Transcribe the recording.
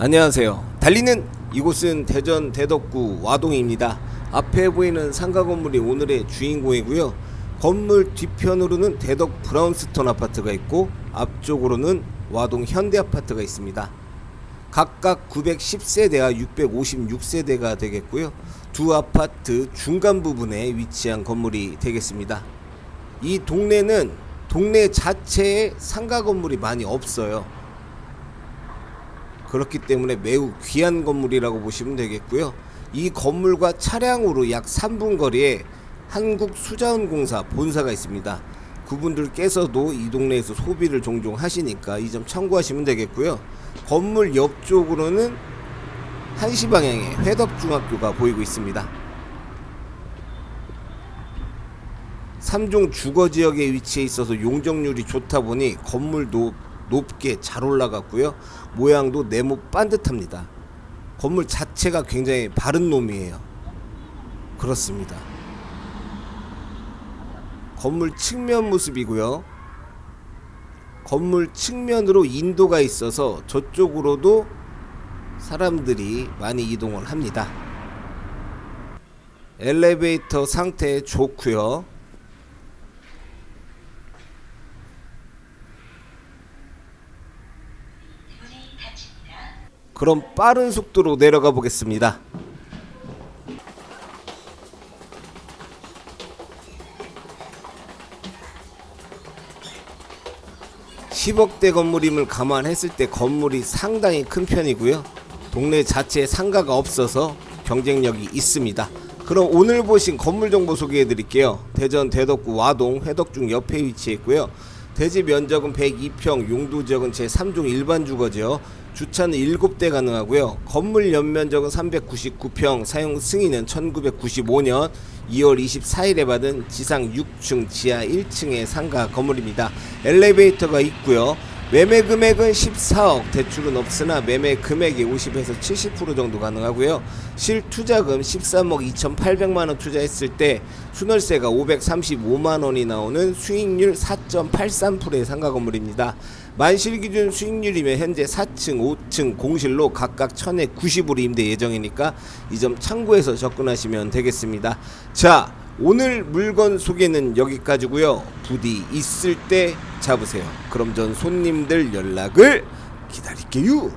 안녕하세요. 달리는 이곳은 대전 대덕구 와동입니다. 앞에 보이는 상가 건물이 오늘의 주인공이고요. 건물 뒤편으로는 대덕 브라운스톤 아파트가 있고 앞쪽으로는 와동 현대 아파트가 있습니다. 각각 910세대와 656세대가 되겠고요. 두 아파트 중간 부분에 위치한 건물이 되겠습니다. 이 동네는 동네 자체에 상가 건물이 많이 없어요. 그렇기 때문에 매우 귀한 건물이라고 보시면 되겠고요. 이 건물과 차량으로 약 3분 거리에 한국수자원공사 본사가 있습니다. 그분들께서도 이 동네에서 소비를 종종 하시니까 이 점 참고하시면 되겠고요. 건물 옆쪽으로는 한시 방향에 회덕중학교가 보이고 있습니다. 3종 주거 지역에 위치해 있어서 용적률이 좋다 보니 건물도 높게 잘 올라갔고요. 모양도 네모 반듯합니다. 건물 자체가 굉장히 바른 놈이에요. 그렇습니다. 건물 측면 모습이고요. 건물 측면으로 인도가 있어서 저쪽으로도 사람들이 많이 이동을 합니다. 엘리베이터 상태 좋고요. 그럼 빠른 속도로 내려가 보겠습니다. 10억대 건물임을 감안했을 때 건물이 상당히 큰 편이고요. 동네 자체에 상가가 없어서 경쟁력이 있습니다. 그럼 오늘 보신 건물 정보 소개해 드릴게요. 대전 대덕구 와동 회덕중 옆에 위치해 있고요. 대지 면적은 102평, 용도 지역은 제3종 일반 주거지요. 주차는 7대 가능하고요. 건물 연면적은 399평, 사용 승인은 1995년 2월 24일에 받은 지상 6층, 지하 1층의 상가 건물입니다. 엘리베이터가 있고요. 매매 금액은 14억, 대출은 없으나 매매 금액이 50에서 70% 정도 가능하고요. 실 투자금 13억 2,800만 원 투자했을 때 순월세가 535만 원이 나오는 수익률 4.83%의 상가 건물입니다. 만실 기준 수익률이면 현재 4층, 5층 공실로 각각 1,000에 90으로 임대 예정이니까 이 점 참고해서 접근하시면 되겠습니다. 자, 오늘 물건 소개는 여기까지고요. 부디 있을 때 잡으세요. 그럼 전 손님들 연락을 기다릴게요.